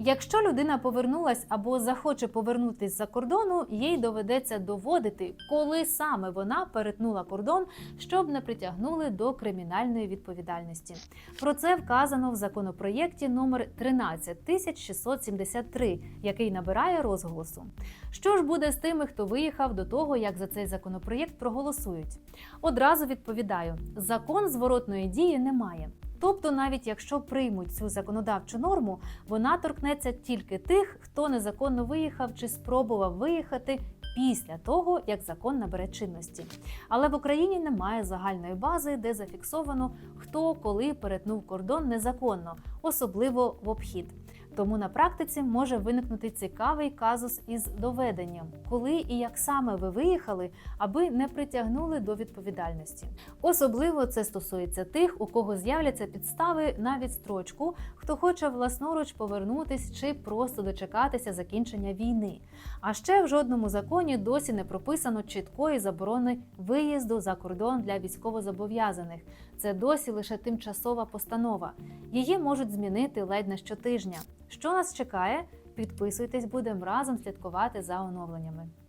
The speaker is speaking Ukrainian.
Якщо людина повернулась або захоче повернутись за кордону, їй доведеться доводити, коли саме вона перетнула кордон, щоб не притягнули до кримінальної відповідальності. Про це вказано в законопроєкті номер 13673, який набирає розголосу. Що ж буде з тими, хто виїхав до того, як за цей законопроєкт проголосують? Одразу відповідаю: закон зворотної дії немає. Тобто, навіть якщо приймуть цю законодавчу норму, вона торкнеться тільки тих, хто незаконно виїхав чи спробував виїхати після того, як закон набере чинності. Але в Україні немає загальної бази, де зафіксовано, хто коли перетнув кордон незаконно, особливо в обхід. Тому на практиці може виникнути цікавий казус із доведенням, коли і як саме ви виїхали, аби не притягнули до відповідальності. Особливо це стосується тих, у кого з'являться підстави на відстрочку, хто хоче власноруч повернутись чи просто дочекатися закінчення війни. А ще в жодному законі досі не прописано чіткої заборони виїзду за кордон для військовозобов'язаних. Це досі лише тимчасова постанова. Її можуть змінити ледь не щотижня. Що нас чекає? Підписуйтесь, будемо разом слідкувати за оновленнями.